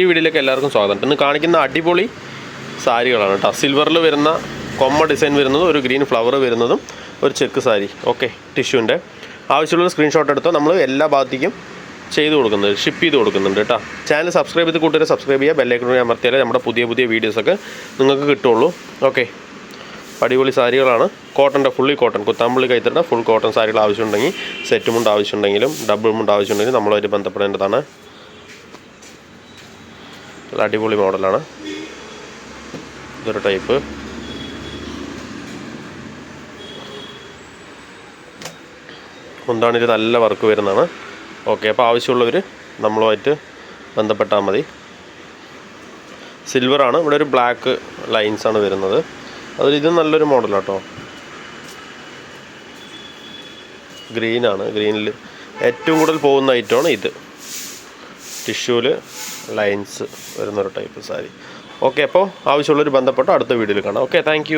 ഈ വീഡിയോയിലേക്ക് എല്ലാവർക്കും സ്വാഗതം. ഇന്ന് കാണിക്കുന്ന അടിപൊളി സാരികളാണ് കേട്ടോ. സിൽവറിൽ വരുന്ന കൊമ്മ ഡിസൈൻ വരുന്നതും ഒരു ഗ്രീൻ ഫ്ലവർ വരുന്നതും ഒരു ചെക്ക് സാരി. ഓക്കെ ടിഷ്യൂന്റെ ആവശ്യമുള്ള സ്ക്രീൻഷോട്ട് എടുത്തോ നമ്മൾ എല്ലാ ഭാഗത്തേക്കും ചെയ്ത് കൊടുക്കുന്നുണ്ട് ഷിപ്പ് ചെയ്ത് കൊടുക്കുന്നുണ്ട് കേട്ടോ. ചാനൽ സബ്സ്ക്രൈബ് ചെയ്ത് കൂട്ടുകാരെ സബ്സ്ക്രൈബ് ചെയ്യുക ബെല്ലൈക്കൺ അമർത്തിയാലേ നമ്മുടെ പുതിയ പുതിയ വീഡിയോസൊക്കെ നിങ്ങൾക്ക് കിട്ടുള്ളൂ ഓക്കെ അടിപൊളി സാരികളാണ്. കോട്ടന്റെ ഫുള്ളി കോട്ടൺ കുത്താമ്പുള്ളി കൈത്തിട്ട ഫുൾ കോട്ടൺ സാരികൾ ആവശ്യമുണ്ടെങ്കിൽ സെറ്റ് മുണ്ട് ആവശ്യമുണ്ടെങ്കിലും ഡബിൾ മുണ്ട് ആവശ്യമുണ്ടെങ്കിലും നമ്മളുമായിട്ട് ബന്ധപ്പെടേണ്ടതാണ്. നല്ല അടിപൊളി മോഡലാണ്. ഇതൊരു ടൈപ്പ്. മുന്താണിൽ നല്ല വർക്ക് വരുന്നതാണ്. ഓക്കെ അപ്പോൾ ആവശ്യമുള്ളവർ നമ്മളുമായിട്ട് ബന്ധപ്പെട്ടാൽ മതി. സിൽവറാണ് ഇവിടെ ഒരു ബ്ലാക്ക് ലൈൻസ് ആണ് വരുന്നത്. അതിൽ ഇത് നല്ലൊരു മോഡലാട്ടോ ഗ്രീനാണ് ഗ്രീനിൽ ഏറ്റവും കൂടുതൽ പോകുന്ന ഐറ്റമാണ് ഇത്. ടിഷ്യൂവിൽ ലൈൻസ് വരുന്നൊരു ടൈപ്പ് സാരി. ഓക്കെ അപ്പോൾ ആവശ്യമുള്ളവർ ബന്ധപ്പെട്ടോ അടുത്ത വീഡിയോയിൽ കാണാം. Okay thank